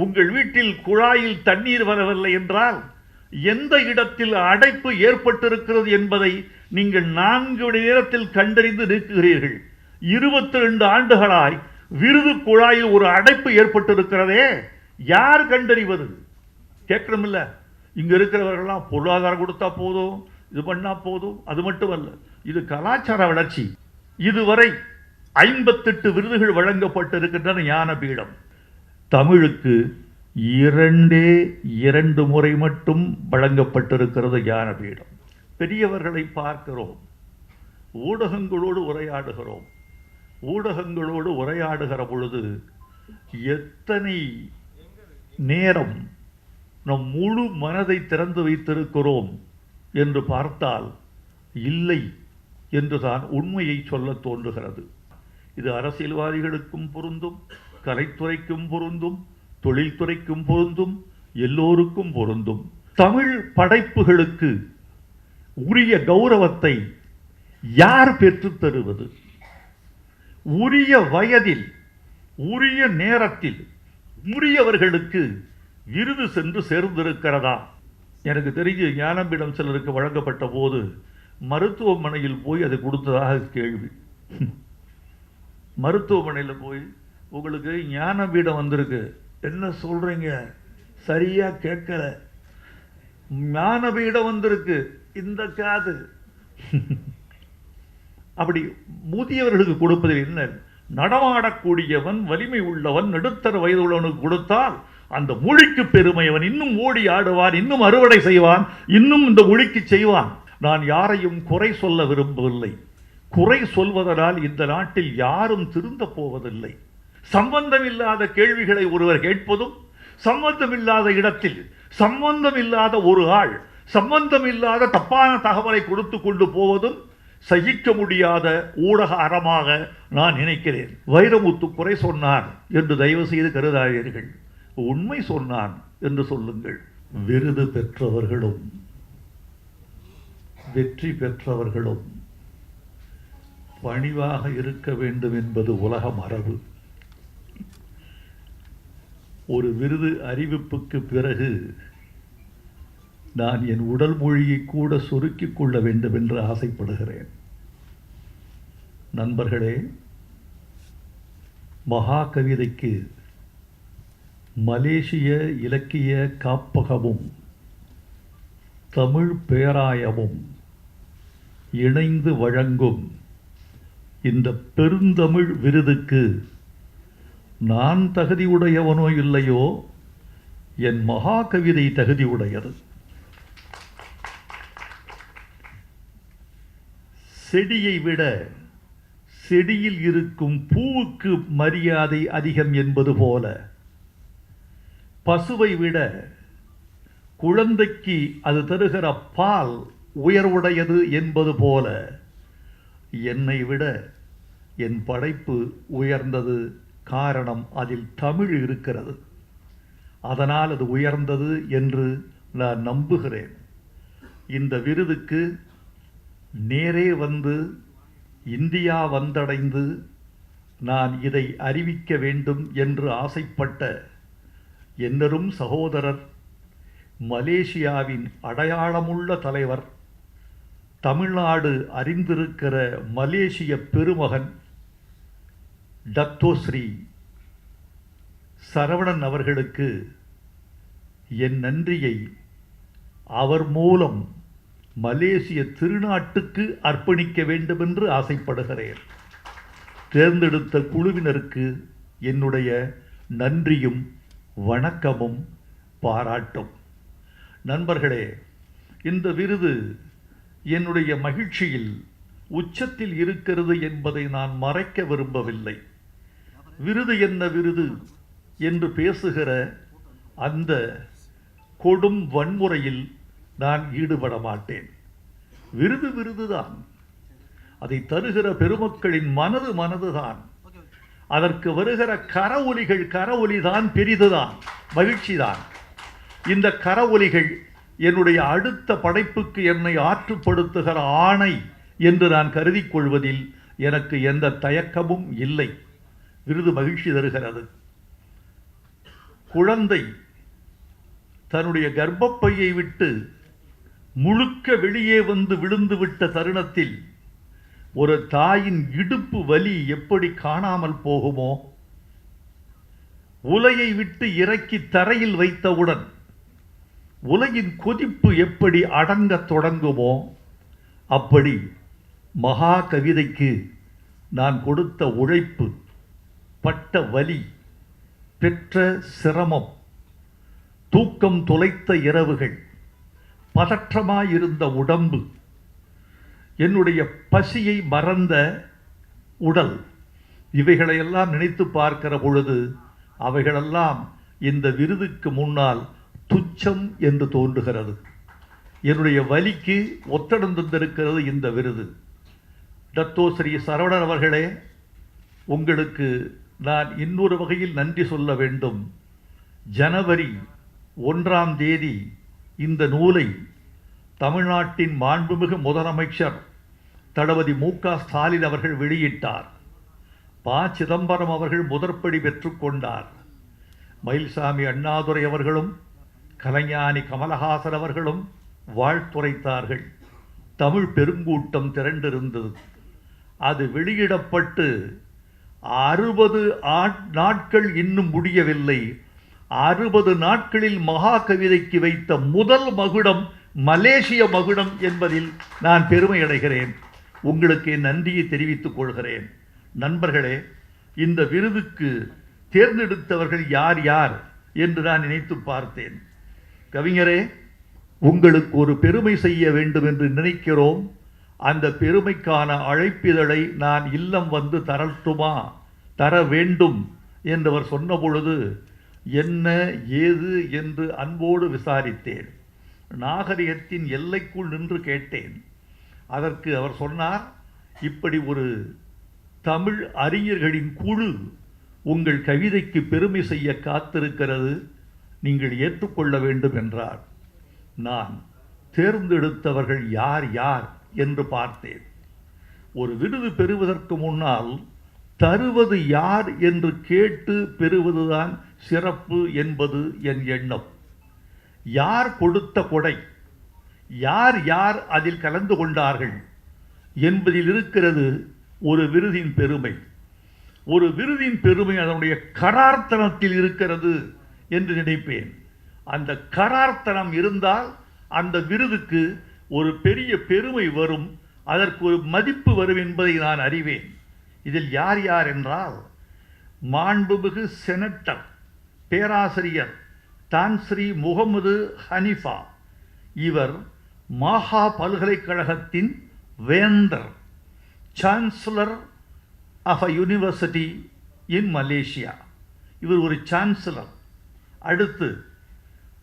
உங்கள் வீட்டில் குழாயில் தண்ணீர் வரவில்லை என்றால் எந்த இடத்தில் அடைப்பு ஏற்பட்டிருக்கிறது என்பதை நீங்கள் நான்கு மணி நேரத்தில் கண்டறிந்து நிற்கிறீர்கள் இருபத்தி ரெண்டு ஆண்டுகளாய் விருது குழாயில் ஒரு அடைப்பு ஏற்பட்டிருக்கிறதே. யார் கண்டறிவது? கேட்கணுமில்ல. இங்க இருக்கிறவர்கள்லாம் பொருளாதாரம் கொடுத்தா போதும் இது பண்ணா போதும் அது மட்டுமல்ல. இது கலாச்சார வளர்ச்சி. இதுவரை ஐம்பத்தெட்டு விருதுகள் வழங்கப்பட்டிருக்கின்றன ஞானபீடம். தமிழுக்கு இரண்டே இரண்டு முறை மட்டும் வழங்கப்பட்டிருக்கிறது ஞானபீடம். பெரியவர்களை பார்க்கிறோம். ஊடகங்களோடு உரையாடுகிறோம். ஊடகங்களோடு உரையாடுகிற பொழுது எத்தனை நேரம் நம் முழு மனதை திறந்து வைத்திருக்கிறோம் என்று பார்த்தால் இல்லை என்றுதான் உண்மையை சொல்ல தோன்றுகிறது. இது அரசியல்வாதிகளுக்கும் பொருந்தும். கலைத்துறைக்கும் பொருந்தும் தொழில்துறைக்கும் பொருந்தும் எல்லோருக்கும் பொருந்தும். தமிழ் படைப்புகளுக்கு உரிய கௌரவத்தை யார் பெற்றுத் தருவது? உரிய வயதில் உரிய நேரத்தில் உரியவர்களுக்கு விருது சென்று சேர்ந்திருக்கிறதா? எனக்கு தெரிஞ்சு ஞானம்பிடம் சிலருக்கு வழங்கப்பட்ட போது மருத்துவமனையில் போய் அதை கொடுத்ததாக கேள்வி. மருத்துவமனையில் போய் உங்களுக்கு ஞானபீடம் வந்திருக்கு. என்ன சொல்றீங்க? சரியாக கேட்கல. ஞானபீடம் வந்திருக்கு. இந்த காது. அப்படி முதியவர்களுக்கு கொடுப்பதில் என்ன? நடமாடக்கூடியவன் வலிமை உள்ளவன் நடுத்தர வயது உள்ளவனுக்கு கொடுத்தால் அந்த மொழிக்கு பெருமை. அவன் இன்னும் ஓடி ஆடுவான் இன்னும் அறுவடை செய்வான் இன்னும் இந்த மொழிக்கு செய்வான். நான் யாரையும் குறை சொல்ல விரும்பவில்லை. குறை சொல்வதனால் இந்த நாட்டில் யாரும் திருந்த போவதில்லை. சம்பந்தமில்லாத கேள்விகளை ஒருவர் கேட்பதும் சம்பந்தமில்லாத இடத்தில் சம்பந்தமில்லாத ஒரு ஆள் சம்பந்தமில்லாத தப்பான தகவலை கொடுத்து கொண்டு போவதும் சகிக்க முடியாத ஊடக அறமாக நான் நினைக்கிறேன். வைரமுத்து குறை சொன்னார் என்று தயவு செய்து கருதாதீர்கள். உண்மை சொன்னான் என்று சொல்லுங்கள். விருது பெற்றவர்களும் வெற்றி பெற்றவர்களும் பணிவாக இருக்க வேண்டும் என்பது உலக மரபு ஒரு விருது அறிவிப்புக்கு பிறகு நான் என் உடல் மொழியை கூட சுருக்கிக் கொள்ள வேண்டும் என்று ஆசைப்படுகிறேன். நண்பர்களே மகா கவிதைக்கு மலேசிய இலக்கிய காப்பகமும் தமிழ் பேராயமும் இணைந்து வழங்கும் இந்த பெருந்தமிழ் விருதுக்கு நான் தகுதியுடையவனோ இல்லையோ என் மகா கவிதை தகுதியுடையது. செடியை விட செடியில் இருக்கும் பூவுக்கு மரியாதை அதிகம் என்பது போல பசுவை விட குழந்தைக்கு அது தருகிற பால் உயர்வுடையது என்பது போல என்னை விட என் படைப்பு உயர்ந்தது காரணம் அதில் தமிழ் இருக்கிறது. அதனால் அது உயர்ந்தது என்று நான் நம்புகிறேன். இந்த விருதுக்கு நேரே வந்து இந்தியா வந்தடைந்து நான் இதை அறிவிக்க வேண்டும் என்று ஆசைப்பட்ட என்னரும் சகோதரர் மலேசியாவின் அடையாளமுள்ள தலைவர் தமிழ்நாடு அறிந்திருக்கிற மலேசிய பெருமகன் டத்தோஸ்ரீ சரவணன் அவர்களுக்கு என் நன்றியை அவர் மூலம் மலேசிய திருநாட்டுக்கு அர்ப்பணிக்க வேண்டும் என்று ஆசைப்படுகிறேன். தேர்ந்தெடுத்த குழுவினருக்கு என்னுடைய நன்றியும் வணக்கமும் பாராட்டும். நண்பர்களே இந்த விருது என்னுடைய மகிழ்ச்சியில் உச்சத்தில் இருக்கிறது என்பதை நான் மறைக்க விரும்பவில்லை. விருது என்ன விருது என்று பேசுகிற அந்த கொடும் வன்முறையில் நான் ஈடுபட மாட்டேன். விருது விருதுதான். அதை தருகிற பெருமக்களின் மனது மனதுதான். அதற்கு வருகிற கரவொலிகள் கரவொலிதான் பெரிதுதான் மகிழ்ச்சிதான். இந்த கரவொலிகள் என்னுடைய அடுத்த படைப்புக்கு என்னை ஆற்றுப்படுத்துகிற ஆணை என்று நான் கருதி கொள்வதில் எனக்கு எந்த தயக்கமும் இல்லை. விருது மகிழ்ச்சி தருகிறது. குழந்தை தன்னுடைய கர்ப்பப்பையை விட்டு முழுக்க வெளியே வந்து விழுந்து விட்ட தருணத்தில் ஒரு தாயின் இடுப்பு வலி எப்படி காணாமல் போகுமோ உலையை விட்டு இறக்கி தரையில் வைத்தவுடன் உலையின் கொதிப்பு எப்படி அடங்கத் தொடங்குமோ அப்படி மகா கவிதைக்கு நான் கொடுத்த உழைப்பு பட்ட வலி பெற்ற சிரமம் தூக்கம் தொலைத்த இரவுகள் பதற்றமாயிருந்த உடம்பு என்னுடைய பசியை மறந்த உடல் இவைகளையெல்லாம் நினைத்து பார்க்கிற பொழுது அவைகளெல்லாம் இந்த விருதுக்கு முன்னால் துச்சம் என்று தோன்றுகிறது. என்னுடைய வலிக்கு ஒத்தடந்திருக்கிறது இந்த விருது. டத்தோ ஸ்ரீ சரவணன் அவர்களே உங்களுக்கு நான் இன்னொரு வகையில் நன்றி சொல்ல வேண்டும். ஜனவரி ஒன்றாம் தேதி இந்த நூலை தமிழ்நாட்டின் மாண்புமிகு முதலமைச்சர் தளபதி மு க ஸ்டாலின் அவர்கள் வெளியிட்டார். ப. சிதம்பரம் அவர்கள் முதற்படி பெற்றுக்கொண்டார் மயில்சாமி அண்ணாதுரை அவர்களும் கலைஞானி கமலஹாசன் அவர்களும் வாழ்த்துரைத்தார்கள். தமிழ் பெருங்கூட்டம் திரண்டிருந்தது. அது வெளியிடப்பட்டு அறுபது நாட்கள் இன்னும் முடியவில்லை. அறுபது நாட்களில் மகா கவிதைக்கு வைத்த முதல் மகுடம் மலேசிய மகுடம் என்பதில் நான் பெருமை அடைகிறேன் உங்களுக்கு நன்றியை தெரிவித்துக் கொள்கிறேன். நண்பர்களே இந்த விருதுக்கு தேர்ந்தெடுத்தவர்கள் யார் யார் என்று நான் நினைத்து பார்த்தேன். கவிஞரே உங்களுக்கு ஒரு பெருமை செய்ய வேண்டும் என்று நினைக்கிறோம். அந்த பெருமைக்கான அழைப்பிதழை நான் இல்லம் வந்து தரட்டுமா? தர வேண்டும் என்றவர் அவர் சொன்னபொழுது என்ன ஏது? என்று அன்போடு விசாரித்தேன். நாகரிகத்தின் எல்லைக்குள் நின்று கேட்டேன். அதற்கு அவர் சொன்னார் இப்படி ஒரு தமிழ் அறிஞர்களின் குழு உங்கள் கவிதைக்கு பெருமை செய்ய காத்திருக்கிறது. நீங்கள் ஏற்றுக்கொள்ள வேண்டும் என்றார். நான் தேர்ந்தெடுத்தவர்கள் யார் யார்? என்று பார்த்தேன். ஒரு விருது பெறுவதற்கு முன்னால் தருவது யார் என்று கேட்டு பெறுவதுதான் சிறப்பு என்பது என் எண்ணம். யார் கொடுத்த கொடை? யார் யார் அதில் கலந்து கொண்டார்கள்? என்பதில் இருக்கிறது ஒரு விருதின் பெருமை. ஒரு விருதின் பெருமை அதனுடைய கரார்த்தனத்தில் இருக்கிறது என்று நினைப்பேன். அந்த கரார்த்தனம் இருந்தால் அந்த விருதுக்கு ஒரு பெரிய பெருமை வரும் அதற்கு ஒரு மதிப்பு வரும் என்பதை நான் அறிவேன். இதில் யார் யார் என்றால் மாண்புமிகு செனட்டர் பேராசிரியர் தான்ஸ்ரீ முகமது ஹனிஃபா. இவர் மாஹா பல்கலைக்கழகத்தின் வேந்தர் chancellor of a university in Malaysia இவர் ஒரு சான்சலர் அடுத்து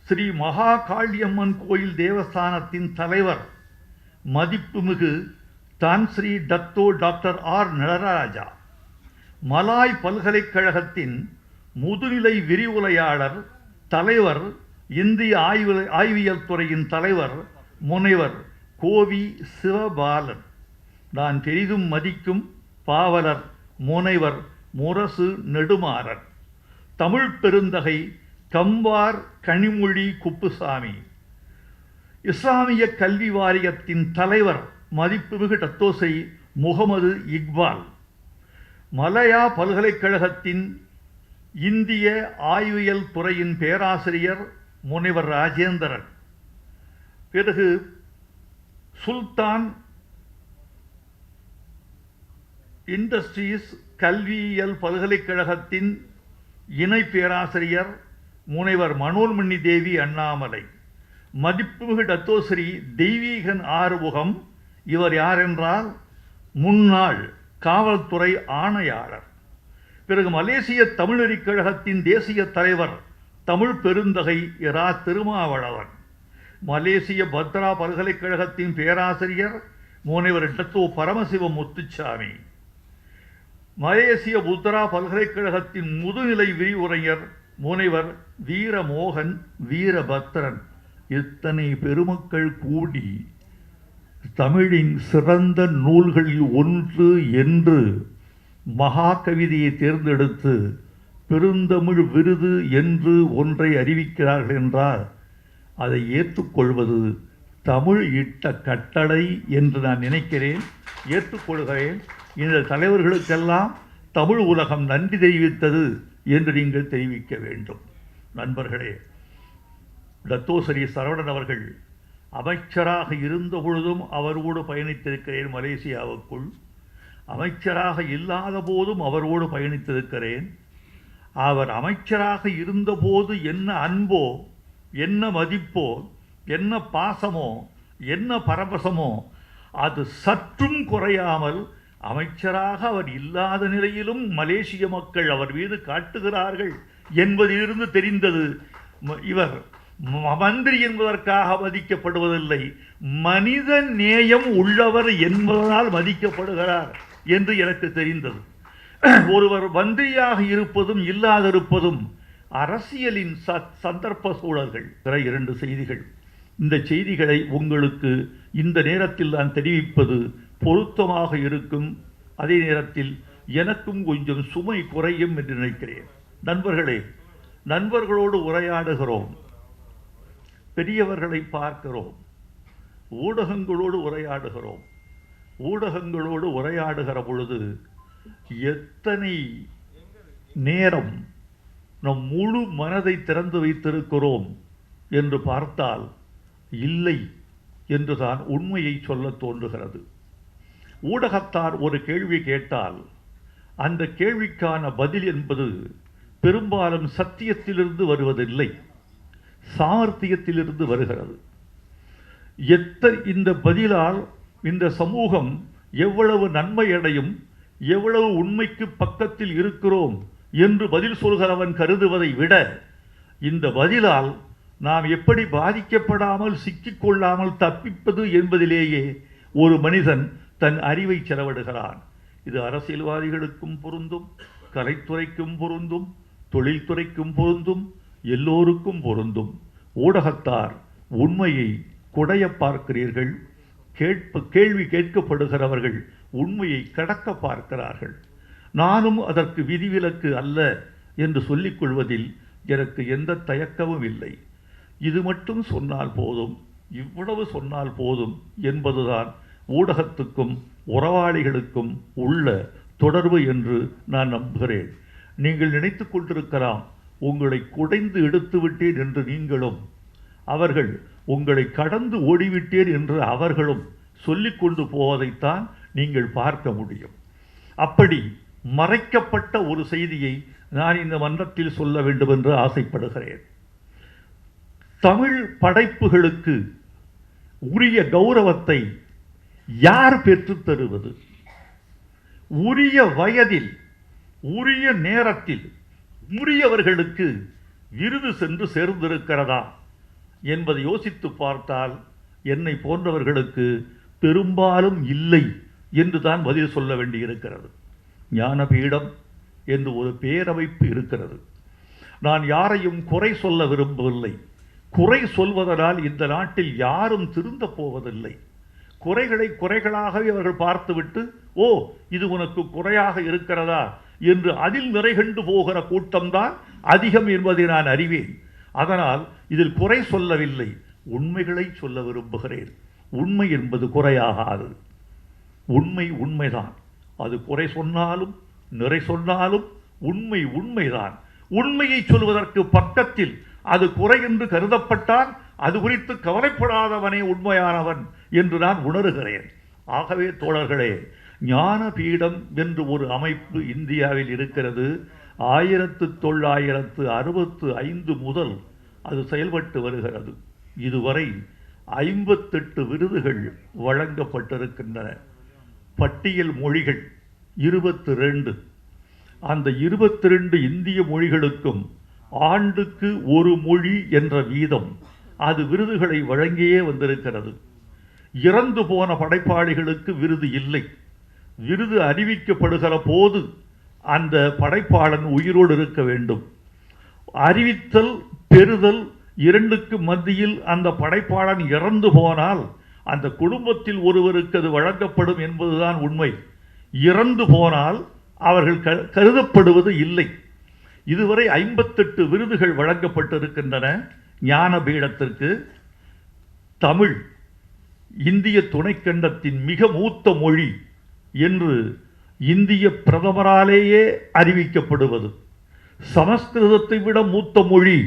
ஸ்ரீ மகா காளியம்மன் கோயில் தேவஸ்தானத்தின் தலைவர் மதிப்புமிகு தான் Sri Dato doctor R Nataraja. Malay பல்கலைக்கழகத்தின் முதுநிலை விரிவுரையாளர் தலைவர் இந்திய ஆய்வு ஆய்வியல் துறையின் தலைவர் முனைவர் கோவி சிவபாலன். நான் பெரிதும் மதிக்கும் பாவலர் முனைவர் முரசு நெடுமாறன். தமிழ் பெருந்தகை கம்பார் கனிமொழி குப்புசாமி. இஸ்லாமிய கல்வி வாரியத்தின் தலைவர் மதிப்புமிகு டத்தோசை முகமது இக்பால். மலையா பல்கலைக்கழகத்தின் இந்திய ஆய்வியல் துறையின் பேராசிரியர் முனைவர் ராஜேந்திரன். பிறகு சுல்தான் இண்டஸ்ட்ரீஸ் கல்வியியல் பல்கலைக்கழகத்தின் இணை பேராசிரியர் முனைவர் மனோன்மணி தேவி அண்ணாமலை. மதிப்புமிகு டத்தோஸ்ரீ தெய்வீகன் ஆறுமுகம் இவர் யார் என்றால் முன்னாள் காவல்துறை ஆணையாளர். பிறகு மலேசிய தமிழறிக் கழகத்தின் தேசிய தலைவர் தமிழ் பெருந்தகை இரா திருமாவளவன். மலேசிய பத்ரா பல்கலைக்கழகத்தின் பேராசிரியர் முனைவர் டத்தோ பரமசிவம் முத்துச்சாமி. மலேசிய புத்ரா பல்கலைக்கழகத்தின் முதுநிலை விரிவுரையர் முனைவர் வீரமோகன் வீரபத்ரன். இத்தனை பெருமக்கள் கூடி தமிழின் சிறந்த நூல்களில் ஒன்று என்று மகாகவிதையை தேர்ந்தெடுத்து பெருந்தமிழ் விருது என்று ஒன்றை அறிவிக்கிறார்கள் என்றால் அதை ஏற்றுக்கொள்வது தமிழ் இட்ட கட்டளை என்று நான் நினைக்கிறேன். ஏற்றுக்கொள்கிறேன். இந்த தலைவர்களுக்கெல்லாம் தமிழ் உலகம் நன்றி தெரிவித்தது என்று நீங்கள் தெரிவிக்க வேண்டும். நண்பர்களே தத்தோசரி சரவணன் அவர்கள் அமைச்சராக இருந்த பொழுதும் அவரோடு பயணித்திருக்கிறேன் மலேசியாவுக்குள். அமைச்சராக இல்லாத போதும் அவரோடு பயணித்திருக்கிறேன். அவர் அமைச்சராக இருந்தபோது என்ன அன்போ என்ன மதிப்போ என்ன பாசமோ என்ன பரவசமோ அது சற்றும் குறையாமல் அமைச்சராக அவர் இல்லாத நிலையிலும் மலேசிய மக்கள் அவர் மீது காட்டுகிறார்கள் என்பதிலிருந்து தெரிந்தது இவர். மந்திரி என்பதற்காக மதிக்கப்படுவதில்லை மனித நேயம் உள்ளவர் என்பதனால் மதிக்கப்படுகிறார் என்று எனக்கு தெரிந்தது. ஒருவர் மந்திரியாக இருப்பதும் இல்லாதிருப்பதும் அரசியலின் ச- சந்தர்ப்ப சூழல்கள். பிற இரண்டு செய்திகள். இந்த செய்திகளை உங்களுக்கு இந்த நேரத்தில் நான் தெரிவிப்பது பொருத்தமாக இருக்கும். அதே நேரத்தில் எனக்கும் கொஞ்சம் சுமை குறையும் என்று நினைக்கிறேன். நண்பர்களே நண்பர்களோடு உரையாடுகிறோம். பெரியவர்களை பார்க்கிறோம். ஊடகங்களோடு உரையாடுகிறோம். ஊடகங்களோடு உரையாடுகிற பொழுது எத்தனை நேரம் நம் முழு மனதை திறந்து வைத்திருக்கிறோம் என்று பார்த்தால் இல்லை என்றுதான் உண்மையை சொல்ல தோன்றுகிறது. ஊடகத்தார் ஒரு கேள்வி கேட்டால் அந்த கேள்விக்கான பதில் என்பது பெரும்பாலும் சத்தியத்திலிருந்து வருவதில்லை. சாமர்த்தியத்திலிருந்து வருகிறது. எத்த இந்த பதிலால் இந்த சமூகம் எவ்வளவு நன்மை அடையும் எவ்வளவு உண்மைக்கு பக்கத்தில் இருக்கிறோம் என்று பதில் சொல்கிறவன் கருதுவதை விட இந்த பதிலால் நாம் எப்படி பாதிக்கப்படாமல் சிக்கிக்கொள்ளாமல் தப்பிப்பது என்பதிலேயே ஒரு மனிதன் தன் அறிவை செலவிடுகிறான். இது அரசியல்வாதிகளுக்கும் பொருந்தும் கலைத்துறைக்கும் பொருந்தும் தொழில்துறைக்கும் பொருந்தும் எல்லோருக்கும் பொருந்தும். ஊடகத்தார் உண்மையை குடைய பார்க்கிறீர்கள். கேட்ப கேள்வி கேட்கப்படுகிறவர்கள் உண்மையை கடக்க பார்க்கிறார்கள். நானும் அதற்கு விதிவிலக்கு அல்ல என்று சொல்லிக் கொள்வதில் எனக்கு எந்த தயக்கமும் இல்லை. இது மட்டும் சொன்னால் போதும் இவ்வளவு சொன்னால் போதும் என்பதுதான் ஊடகத்துக்கும் உறவாளிகளுக்கும் உள்ள தொடர்பு என்று நான் நம்புகிறேன். நீங்கள் நினைத்து கொண்டிருக்கலாம் உங்களை குடைந்து எடுத்து விட்டேன் என்று நீங்களும் அவர்கள் உங்களை கடந்து ஓடிவிட்டேன் என்று அவர்களும் சொல்லிக்கொண்டு போவதைத்தான் நீங்கள் பார்க்க முடியும். அப்படி மறைக்கப்பட்ட ஒரு செய்தியை நான் இந்த மன்றத்தில் சொல்ல வேண்டும் என்று ஆசைப்படுகிறேன். தமிழ் படைப்புகளுக்கு உரிய கௌரவத்தை யார் பெற்றுத் தருவது? உரிய வயதில் உரிய நேரத்தில் உரியவர்களுக்கு விருது சென்று சேர்ந்திருக்கிறதா என்பதை யோசித்து பார்த்தால் என்னை போன்றவர்களுக்கு பெரும்பாலும் இல்லை என்று தான் பதில் சொல்ல வேண்டியிருக்கிறது. ஞானபீடம் என்று ஒரு பேரமைப்பு இருக்கிறது. நான் யாரையும் குறை சொல்ல விரும்பவில்லை. குறை சொல்வதனால் இந்த நாட்டில் யாரும் திருந்த போவதில்லை. குறைகளை குறைகளாகவே அவர்கள் பார்த்துவிட்டு ஓ இது உனக்கு குறையாக இருக்கிறதா? என்று அதில் நிறைகண்டு போகிற கூட்டம்தான் அதிகம் என்பதை நான் அறிவேன். அதனால் இதில் குறை சொல்லவில்லை. உண்மைகளை சொல்ல விரும்புகிறேன். உண்மை என்பது குறையாகாது. உண்மை உண்மைதான். அது குறை சொன்னாலும் நிறை சொன்னாலும் உண்மை உண்மைதான். உண்மையை சொல்வதற்கு பக்கத்தில் அது குறை என்று கருதப்பட்டால் அது குறித்து கவலைப்படாதவனே உண்மையானவன் என்று நான் உணர்கிறேன். ஆகவே தோழர்களே ஞான பீடம் என்று ஒரு அமைப்பு இந்தியாவில் இருக்கிறது. ஆயிரத்து தொள்ளாயிரத்து அறுபத்து ஐந்து முதல் அது செயல்பட்டு வருகிறது. இதுவரை ஐம்பத்தெட்டு விருதுகள் வழங்கப்பட்டிருக்கின்றன. பட்டியல் மொழிகள் இருபத்தி ரெண்டு அந்த இருபத்தி ரெண்டு இந்திய மொழிகளுக்கும் ஆண்டுக்கு ஒரு மொழி என்ற வீதம் அது விருதுகளை வழங்கியே வந்திருக்கிறது. இறந்து போன படைப்பாளிகளுக்கு விருது இல்லை. விருது அறிவிக்கப்படுகிற போது அந்த படைப்பாளன் உயிரோடு இருக்க வேண்டும். அறிவித்தல் பெறுதல் இரண்டுக்கு மத்தியில் அந்த படைப்பாளன் இறந்து போனால் அந்த குடும்பத்தில் ஒருவருக்கு அது வழங்கப்படும் என்பதுதான் உண்மை. இறந்து போனால் அவர்கள் க- கருதப்படுவது இல்லை. இதுவரை ஐம்பத்தெட்டு விருதுகள் வழங்கப்பட்டிருக்கின்றன ஞான பீடத்திற்கு தமிழ் இந்திய துணைக்கண்டத்தின் மிக மூத்த மொழி என்று இந்திய பிரதமராலேயே அறிவிக்கப்படுவது. சமஸ்கிருதத்தை விட மூத்த மொழி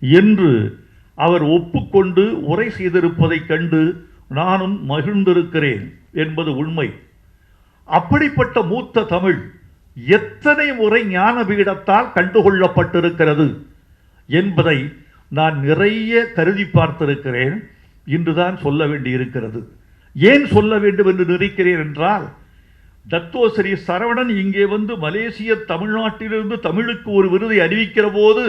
என்று அவர் ஒப்புக்கொண்டு உரை செய்திருப்பதைக் கண்டு நானும் மகிழ்ந்திருக்கிறேன் என்பது உண்மை. அப்படிப்பட்ட மூத்த தமிழ் எத்தனை முறை ஞானபீடத்தால் கண்டுகொள்ளப்பட்டிருக்கிறது என்பதை நான் நிறைய கருதி பார்த்திருக்கிறேன். இன்றுதான் சொல்ல வேண்டியிருக்கிறது. ஏன் சொல்ல வேண்டும் என்று நினைக்கிறேன் என்றால் தத்தோஸ்ரீ சரவணன் இங்கே வந்து மலேசிய தமிழ்நாட்டிலிருந்து தமிழுக்கு ஒரு விருதை அறிவிக்கிற போது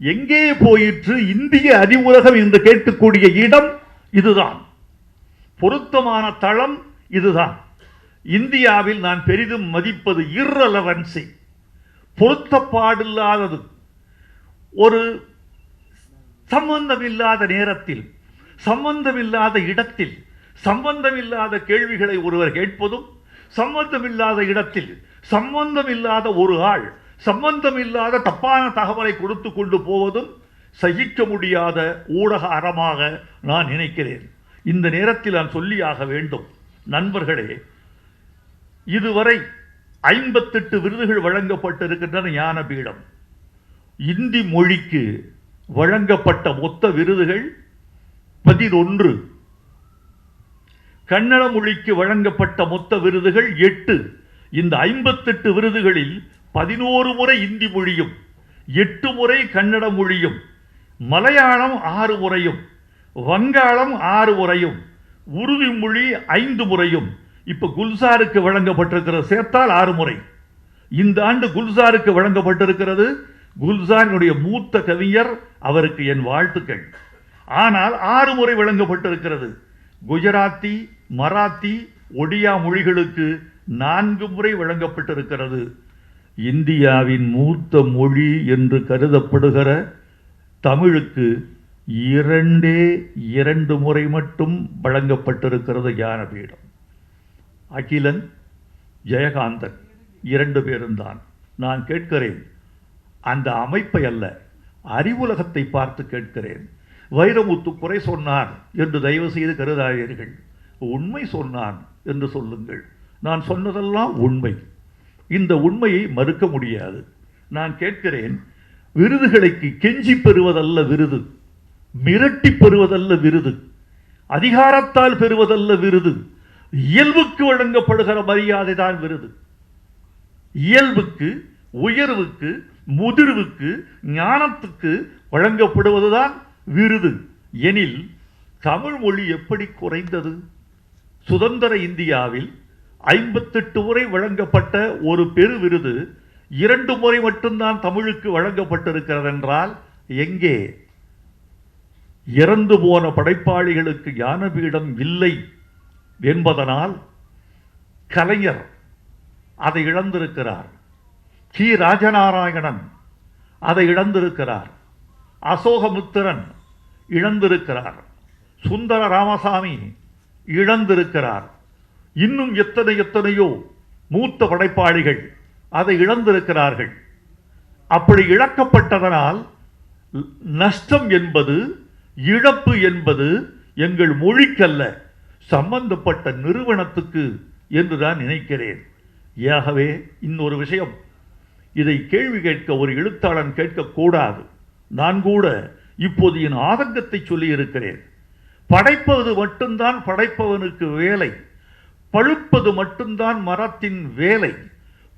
எங்கே போயிற்று? இந்திய அறிவுலகம் என்று கேட்கக்கூடிய இடம் இதுதான். பொருத்தமான தளம் இதுதான். இந்தியாவில் நான் பெரிதும் மதிப்பது இர்ரலவன்சி பொருத்தப்பாடில்லாதது. ஒரு சம்பந்தமில்லாத நேரத்தில் சம்பந்தமில்லாத இடத்தில் சம்பந்தமில்லாத கேள்விகளை ஒருவர் கேட்பதும் சம்பந்தமில்லாத இடத்தில் சம்பந்தமில்லாத ஒரு ஆள் சம்பந்தமில்லாத தப்பான தகவலை கொடுத்து கொண்டு போவதும் சகிக்க முடியாத ஊடக அறமாக நான் நினைக்கிறேன். இந்த நேரத்தில் நான் சொல்லியாக வேண்டும். நண்பர்களே இதுவரை ஐம்பத்தெட்டு விருதுகள் வழங்கப்பட்டிருக்கின்றன ஞானபீடம். இந்தி மொழிக்கு வழங்கப்பட்ட மொத்த விருதுகள் பதினொன்று. கன்னட மொழிக்கு வழங்கப்பட்ட மொத்த விருதுகள் எட்டு. இந்த ஐம்பத்தெட்டு விருதுகளில் பதினோரு முறை இந்தி மொழியும் எட்டு முறை கன்னட மொழியும் மலையாளம் ஆறு முறையும் வங்காளம் ஆறு முறையும் உருவி மொழி ஐந்து முறையும். இப்போ குல்சாருக்கு வழங்கப்பட்டிருக்கிற சேர்த்தால் ஆறு முறை. இந்த ஆண்டு குல்சாருக்கு வழங்கப்பட்டிருக்கிறது குல்சாரினுடைய மூத்த கவிஞர் அவருக்கு என் வாழ்த்துக்கள். ஆனால் ஆறு முறை வழங்கப்பட்டிருக்கிறது குஜராத்தி மராத்தி ஒடியா மொழிகளுக்கு நான்கு முறை வழங்கப்பட்டிருக்கிறது. இந்தியாவின் மூத்த மொழி என்று கருதப்படுகிற தமிழுக்கு இரண்டே இரண்டு முறை மட்டும் வழங்கப்பட்டிருக்கிறது ஞானபீடம். அகிலன் ஜெயகாந்தன் இரண்டு பேரும் தான் நான் கேட்கிறேன் அந்த அமைப்பை அல்ல அறிவுலகத்தை பார்த்து கேட்கிறேன். வைரமுத்து குறை சொன்னார் என்று தயவு செய்து கருதாதீர்கள். உண்மை சொன்னான் என்று சொல்லுங்கள். நான் சொன்னதெல்லாம் உண்மை. இந்த உண்மையை மறுக்க முடியாது. நான் கேட்கிறேன் விருதுகளுக்கு கெஞ்சி பெறுவதல்ல விருது மிரட்டி பெறுவதல்ல விருது அதிகாரத்தால் பெறுவதல்ல விருது இயல்புக்கு வழங்கப்படுகிற மரியாதை தான் விருது. இயல்புக்கு உயர்வுக்கு முதிர்வுக்கு ஞானத்துக்கு வழங்கப்படுவதுதான் விருது. எனில் தமிழ் மொழி எப்படி குறைந்தது? சுதந்திர இந்தியாவில் ஐம்பத்தெட்டு முறை வழங்கப்பட்ட ஒரு பெரு விருது இரண்டு முறை மட்டும்தான் தமிழுக்கு வழங்கப்பட்டிருக்கிறது என்றால் எங்கே? இறந்து போன படைப்பாளிகளுக்கு ஞானபீடம் இல்லை என்பதனால் கலைஞர் அதை இழந்திருக்கிறார். கி. ராஜநாராயணன் அதை இழந்திருக்கிறார். அசோகமுத்திரன் இழந்திருக்கிறார். சுந்தர ராமசாமி இழந்திருக்கிறார். இன்னும் எத்தனை எத்தனையோ மூத்த படைப்பாளிகள் அதை இழந்திருக்கிறார்கள். அப்படி இழக்கப்பட்டதனால் நஷ்டம் என்பது இழப்பு என்பது எங்கள் மொழிக்கல்ல சம்பந்தப்பட்ட நிறுவனத்துக்கு என்று நான் நினைக்கிறேன். ஏகவே இன்னொரு விஷயம் இதை கேள்வி கேட்க ஒரு எழுத்தாளன் கேட்கக்கூடாது. நான் கூட இப்போது என் ஆதங்கத்தை சொல்லி இருக்கிறேன் படைப்பது மட்டும்தான் படைப்பவனுக்கு வேலை. பழுப்பது மட்டும்தான் மரத்தின் வேலை.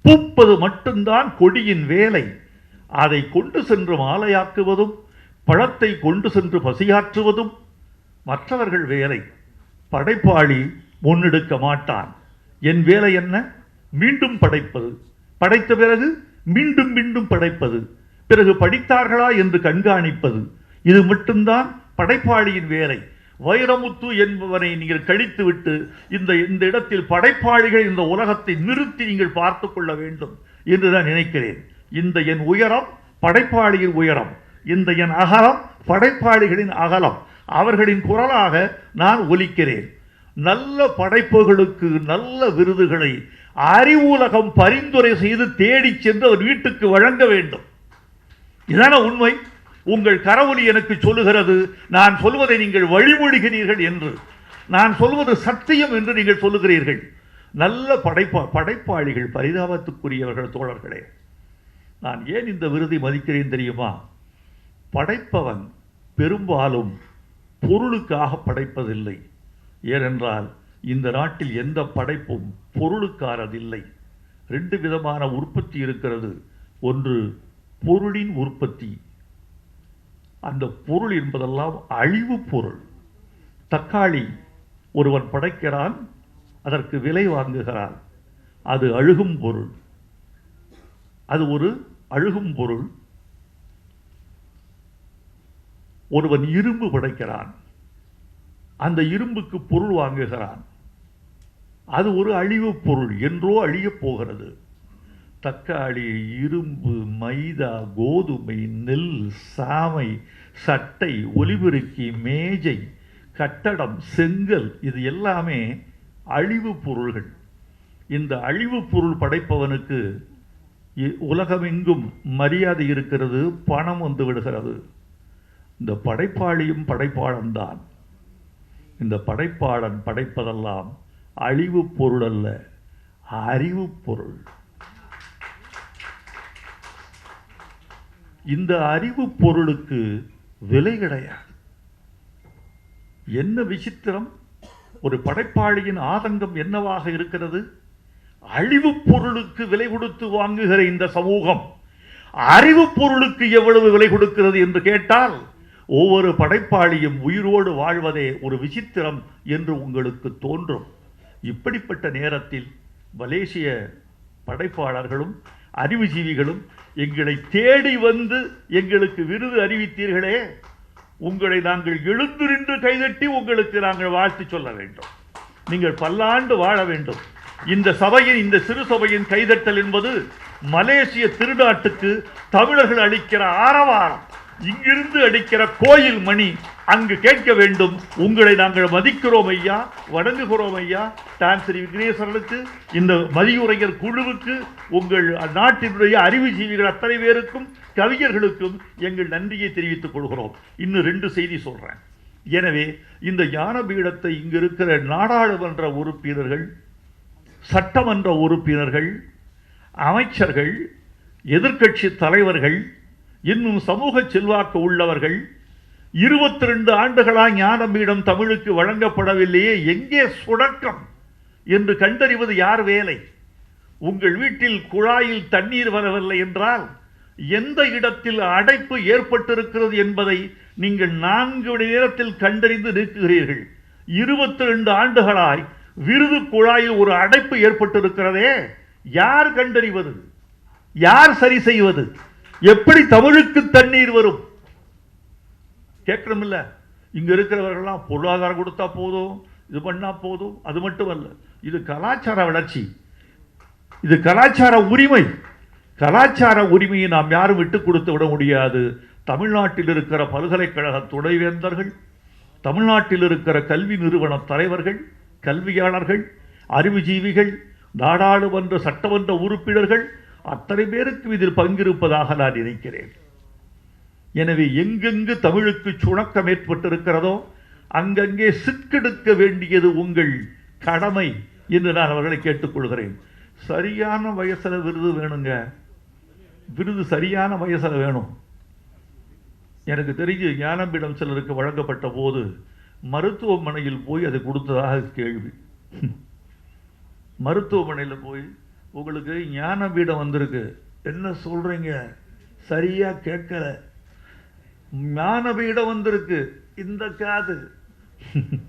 பூப்பது மட்டும்தான் கொடியின் வேலை. அதை கொண்டு சென்று மாலையாக்குவதும் பழத்தை கொண்டு சென்று பசியாற்றுவதும் மற்றவர்கள் வேலை. படைப்பாளி முன்னெடுக்க மாட்டான். என் வேலை என்ன? மீண்டும் படைப்பது. படைத்த பிறகு மீண்டும் மீண்டும் படைப்பது. பிறகு படித்தார்களா என்று கண்காணிப்பது. இது மட்டும்தான் படைப்பாளியின் வேலை. வைரமுத்து என்பவனை நீங்கள் கழித்துவிட்டு இந்த இந்த இடத்தில் படைப்பாளிகள் இந்த உலகத்தை நிறுத்தி நீங்கள் பார்த்து கொள்ள வேண்டும் என்று நான் நினைக்கிறேன். இந்த என் உயரம் படைப்பாளியின் உயரம். இந்த என் அகலம் படைப்பாளிகளின் அகலம். அவர்களின் குரலாக நான் ஒலிக்கிறேன். நல்ல படைப்புகளுக்கு நல்ல விருதுகளை அறிவுலகம் பரிந்துரை செய்து தேடிச் சென்று அவர் வீட்டுக்கு வழங்க வேண்டும். இதான உண்மை. உங்கள் கரவொலி எனக்கு சொல்லுகிறது நான் சொல்வதை நீங்கள் வழிமொழிகிறீர்கள் என்று. நான் சொல்வது சத்தியம் என்று நீங்கள் சொல்லுகிறீர்கள். நல்ல படைப்பா படைப்பாளிகள் பரிதாபத்துக்குரியவர்கள் தோழர்களே நான் ஏன் இந்த விருதை மதிக்கிறேன் தெரியுமா? படைப்பவன் பெரும்பாலும் பொருளுக்காக படைப்பதில்லை. ஏனென்றால் இந்த நாட்டில் எந்த படைப்பும் பொருளுக்கானதில்லை. ரெண்டு விதமான உற்பத்தி இருக்கிறது. ஒன்று பொருளின் உற்பத்தி அந்த பொருள் என்பதெல்லாம் அழிவு பொருள். தக்காளி ஒருவன் படைக்கிறான் அதற்கு விலை வாங்குகிறான். அது அழுகும் பொருள். அது ஒரு அழுகும் பொருள். ஒருவன் இரும்பு படைக்கிறான் அந்த இரும்புக்கு பொருள் வாங்குகிறான். அது ஒரு அழிவுப் பொருள் என்றோ அழியப் போகிறது. தக்காளி இரும்பு மைதா கோதுமை நெல் சாமை சட்டை ஒலிபெருக்கி மேஜை கட்டடம் செங்கல் இது எல்லாமே அழிவுப் பொருள்கள். இந்த அழிவு பொருள் படைப்பவனுக்கு இ- உலகமெங்கும் மரியாதை இருக்கிறது பணம் வந்து விடுகிறது. இந்த படைப்பாளியும் படைப்பாளன் தான். இந்த படைப்பாளன் படைப்பதெல்லாம் அழிவுப் பொருள் அல்ல அறிவு பொருள். இந்த அறிவுப் பொருளுக்கு விலை கிடையாது. என்ன விசித்திரம்? ஒரு படைப்பாளியின் ஆதங்கம் என்னவாக இருக்கிறது? அழிவு பொருளுக்கு விலை கொடுத்து வாங்குகிற இந்த சமூகம் அறிவுப் பொருளுக்கு எவ்வளவு விலை கொடுக்கிறது என்று கேட்டால் ஒவ்வொரு படைப்பாளியும் உயிரோடு வாழ்வதே ஒரு விசித்திரம் என்று உங்களுக்கு தோன்றும். இப்படிப்பட்ட நேரத்தில் மலேசிய படைப்பாளர்களும் அறிவுஜீவிகளும் எங்களை தேடி வந்து எங்களுக்கு விருது அறிவித்தீர்களே உங்களை நாங்கள் எழுந்து நின்று கைதட்டி உங்களுக்கு நாங்கள் வாழ்த்து சொல்ல வேண்டும். நீங்கள் பல்லாண்டு வாழ வேண்டும். இந்த சபையின் இந்த சிறு சபையின் கைதட்டல் என்பது மலேசிய திருநாட்டுக்கு தமிழர்கள் அளிக்கிற ஆரவாரம். இங்கிருந்து அடிக்கிற கோயில் மணி அங்கு கேட்க வேண்டும். உங்களை நாங்கள் மதிக்கிறோம் ஐயா வணங்குகிறோம் ஐயா. தான் ஸ்ரீ விக்னேஸ்வரனுக்கு இந்த மதியுரையர் குழுவுக்கு உங்கள் நாட்டினுடைய அறிவுஜீவிகள் அத்தனை பேருக்கும் கவிஞர்களுக்கும் எங்கள் நன்றியை தெரிவித்துக் கொள்கிறோம். இன்னும் ரெண்டு செய்தி சொல்கிறேன் எனவே இந்த ஞானபீடத்தை இங்கு இருக்கிற நாடாளுமன்ற உறுப்பினர்கள் சட்டமன்ற உறுப்பினர்கள் அமைச்சர்கள் எதிர்க்கட்சி தலைவர்கள் இன்னும் சமூக செல்வாக்கு உள்ளவர்கள் இருபத்தி ரெண்டு ஆண்டுகளாக ஞானபீடம் தமிழுக்கு வழங்கப்படவில்லையே எங்கே சுடக்கம் என்று கண்டறிவது யார் வேலை? உங்கள் வீட்டில் குழாயில் தண்ணீர் வரவில்லை என்றால் எந்த இடத்தில் அடைப்பு ஏற்பட்டிருக்கிறது என்பதை நீங்கள் நான்கு மணி நேரத்தில் கண்டறிந்து நிற்கிறீர்கள் இருபத்தி ரெண்டு ஆண்டுகளாய் விருது குழாயில் ஒரு அடைப்பு ஏற்பட்டிருக்கிறதே யார் கண்டறிவது? யார் சரி செய்வது? எப்படி தமிழுக்கு தண்ணீர் வரும்? கேட்கணுமில்ல இங்கே இருக்கிறவர்கள்லாம் பொருளாதாரம் கொடுத்தா போதும் இது பண்ணால் போதும் அது மட்டும் அல்ல. இது கலாச்சார வளர்ச்சி. இது கலாச்சார உரிமை. கலாச்சார உரிமையை நாம் யாரும் விட்டு கொடுத்து விட முடியாது. தமிழ்நாட்டில் இருக்கிற பல்கலைக்கழக துணைவேந்தர்கள் தமிழ்நாட்டில் இருக்கிற கல்வி நிறுவன தலைவர்கள் கல்வியாளர்கள் அறிவுஜீவிகள் நாடாளுமன்ற சட்டமன்ற உறுப்பினர்கள் அத்தனை பேருக்கு இதில் பங்கிருப்பதாக நான் நினைக்கிறேன். எனவே எங்கெங்கு தமிழுக்கு சுணக்கம் ஏற்பட்டிருக்கிறதோ அங்கங்கே சிக்கெடுக்க வேண்டியது உங்கள் கடமை என்று நான் அவர்களை கேட்டுக்கொள்கிறேன். சரியான வயசில் விருது வேணுங்க. விருது சரியான வயசில் வேணும். எனக்கு தெரிஞ்சு ஞானம்பிடம் சிலருக்கு வழங்கப்பட்ட போது மருத்துவமனையில் போய் அதை கொடுத்ததாக கேள்வி. மருத்துவமனையில் போய் உங்களுக்கு ஞானபீடம் வந்திருக்கு. என்ன சொல்கிறீங்க சரியாக கேட்கல. ஞானபீடம் வந்திருக்கு. இந்த காது.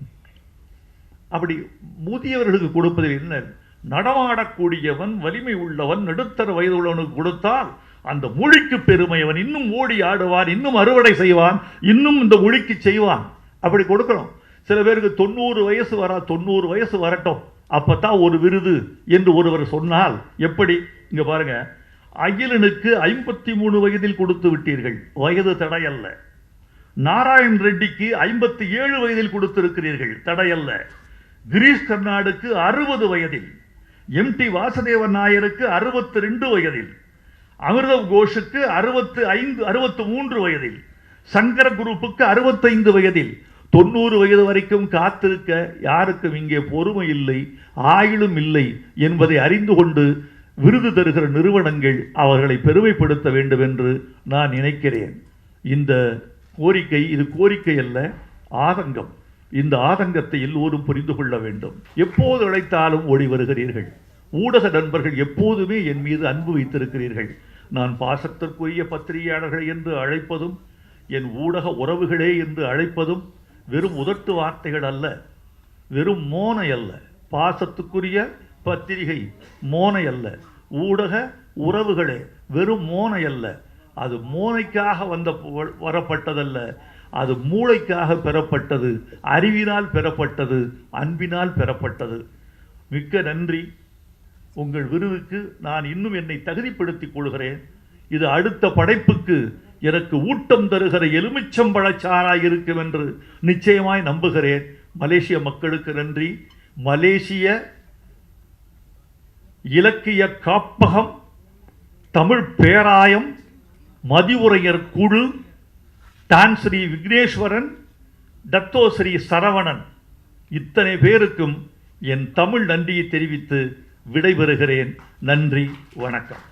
அப்படி முதியவர்களுக்கு கொடுப்பதில் என்ன? நடமாடக்கூடியவன் வலிமை உள்ளவன் நடுத்தர வயது உள்ளவனுக்கு கொடுத்தால் அந்த மொழிக்கு பெருமையவன் இன்னும் ஓடி ஆடுவான் இன்னும் அறுவடை செய்வான் இன்னும் இந்த மொழிக்கு செய்வான். அப்படி கொடுக்கணும். சில பேருக்கு தொண்ணூறு வயசு வரா தொண்ணூறு வயசு வரட்டும். அப்போ தான் ஒரு விருது என்று ஒருவர் சொன்னால் எப்படி? இங்கே பாருங்க. அகிலனுக்கு ஐம்பத்தி மூணு வயதில் கொடுத்து விட்டீர்கள். வயது தடையல்ல. நாராயண் ரெட்டிக்கு ஐம்பத்தி ஏழு வயதில் கொடுத்திருக்கிறீர்கள். தடையல்ல. கிரீஷ் கர்நாடுக்கு அறுபது வயதில். எம் டி வாசுதேவன் நாயருக்கு அறுபத்தி ரெண்டு வயதில். அமிர்தவ் கோஷுக்கு அறுபத்து ஐந்து அறுபத்து மூன்று வயதில். சங்கர குரூப்புக்கு அறுபத்தைந்து வயதில். தொண்ணூறு வயது வரைக்கும் காத்திருக்க யாருக்கும் இங்கே பொறுமை இல்லை ஆயுளும் இல்லை என்பதை அறிந்து கொண்டு விருது தருகிற நிறுவனங்கள் அவர்களை பெருமைப்படுத்த வேண்டும் என்று நான் நினைக்கிறேன். இந்த கோரிக்கை இது கோரிக்கை அல்ல ஆதங்கம். இந்த ஆதங்கத்தை எல்லோரும் புரிந்து கொள்ள வேண்டும். எப்போது அழைத்தாலும் ஓடி வருகிறீர்கள். ஊடக நண்பர்கள் எப்போதுமே என் மீது அன்பு வைத்திருக்கிறீர்கள். நான் பாசத்திற்குரிய பத்திரிகையாளர்கள் என்று அழைப்பதும் என் ஊடக உறவுகளே என்று அழைப்பதும் வெறும் உதட்டு வார்த்தைகள் அல்ல வெறும் மோனை அல்ல. பாசத்துக்குரிய பத்திரிகை மோனை அல்ல. ஊடக உறவுகளே வெறும் மோனை அல்ல. அது மோனைக்காக வந்த வரப்பட்டதல்ல. அது மூளைக்காக பெறப்பட்டது அறிவினால் பெறப்பட்டது அன்பினால் பெறப்பட்டது. மிக்க நன்றி. உங்கள் விருதுக்கு நான் இன்னும் என்னை தகுதிப்படுத்திக் கொள்கிறேன். இது அடுத்த படைப்புக்கு எனக்கு ஊட்டம் தருகிற எலுமிச்சம்பழச்சாராய் இருக்கும் என்று நிச்சயமாய் நம்புகிறேன். மலேசிய மக்களுக்கு நன்றி. மலேசிய இலக்கிய காப்பகம் தமிழ் பேராயம் மதிவுரையர் குழு தான் ஸ்ரீ விக்னேஸ்வரன் டத்தோ ஸ்ரீ சரவணன் இத்தனை பேருக்கும் என் தமிழ் நன்றியை தெரிவித்து விடைபெறுகிறேன். நன்றி வணக்கம்.